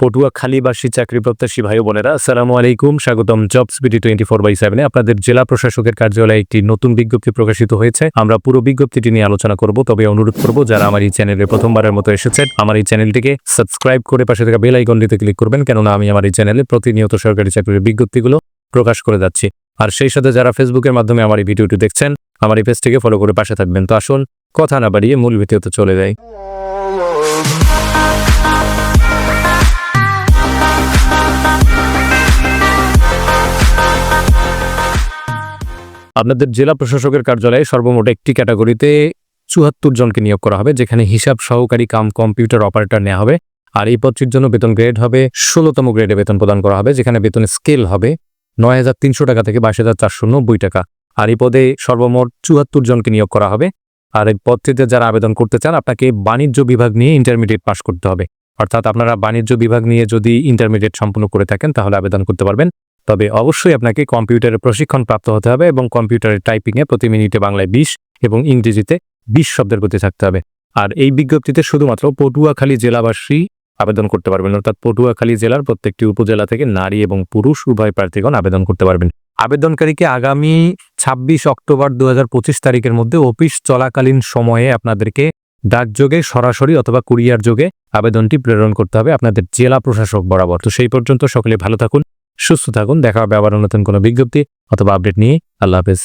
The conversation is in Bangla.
পটুয়াখালীবাসী চাকরি প্রত্যাশী ভাই বোনেরা, আসসালামু আলাইকুম, স্বাগতম jobs BD twenty four by সেভেনে আপনাদের জেলা প্রশাসকের কার্যালয়ে একটি নতুন বিজ্ঞপ্তি প্রকাশিত হয়েছে। আমরা পুরো বিজ্ঞপ্তিটি নিয়ে আলোচনা করব, তবে অনুরোধ করব, যারা আমার এই চ্যানেলে প্রথমবারের মতো এসেছেন, আমার এই চ্যানেলটিকে সাবস্ক্রাইব করে পাশে থাকা বেল আইকনটিতে ক্লিক করবেন, কেননা আমি আমার এই চ্যানেলে প্রতিনিয়ত সরকারি চাকরির বিজ্ঞপ্তিগুলো প্রকাশ করে যাচ্ছি। আর সেই সাথে যারা ফেসবুকের মাধ্যমে আমার এই ভিডিওটি দেখছেন, আমার এই পেজটিকে ফলো করে পাশে থাকবেন। তো আসুন, কথা না বাড়িয়ে মূল ভিডিওতে চলে যাই। আপনাদের জেলা প্রশাসকের কার্যালয়ে সর্বমোট একটি ক্যাটাগরিতে চুয়াত্তর জনকে নিয়োগ করা হবে, যেখানে হিসাব সহকারী কাম কম্পিউটার অপারেটর নেওয়া হবে। আর এই পদটির জন্য বেতন গ্রেড হবে, ষোলোতম গ্রেডে বেতন প্রদান করা হবে, যেখানে বেতন স্কেল হবে নয় হাজার তিনশো টাকা থেকে বাইশ হাজার চারশো নব্বই টাকা। আর এই পদে সর্বমোট চুয়াত্তর জনকে নিয়োগ করা হবে। আর এই পদটিতে যারা আবেদন করতে চান, আপনাকে বাণিজ্য বিভাগ নিয়ে ইন্টারমিডিয়েট পাশ করতে হবে। অর্থাৎ আপনারা বাণিজ্য বিভাগ নিয়ে যদি ইন্টারমিডিয়েট সম্পূর্ণ করে থাকেন, তাহলে আবেদন করতে পারবেন। তবে অবশ্যই আপনাকে কম্পিউটারের প্রশিক্ষণ প্রাপ্ত হতে হবে এবং কম্পিউটারের টাইপিংয়ে প্রতি মিনিটে বাংলায় বিশ এবং ইংরেজিতে বিশ শব্দের গতি থাকতে হবে। আর এই বিজ্ঞপ্তিতে শুধুমাত্র পটুয়াখালী জেলাবাসী আবেদন করতে পারবেন, অর্থাৎ পটুয়াখালী জেলার প্রত্যেকটি উপজেলা থেকে নারী এবং পুরুষ উভয় প্রার্থীগণ আবেদন করতে পারবেন। আবেদনকারীকে আগামী ছাব্বিশ অক্টোবর দু হাজার পঁচিশ তারিখের মধ্যে অফিস চলাকালীন সময়ে আপনাদেরকে ডাকযোগে সরাসরি অথবা কুরিয়ার যোগে আবেদনটি প্রেরণ করতে হবে আপনাদের জেলা প্রশাসক বরাবর। তো সেই পর্যন্ত সকলে ভালো থাকুন সুস্থ থাকুন দেখা হবে আবার নতুন কোনো বিজ্ঞপ্তি। অথবা আপডেট নিয়ে আল্লাহ হাফেজ।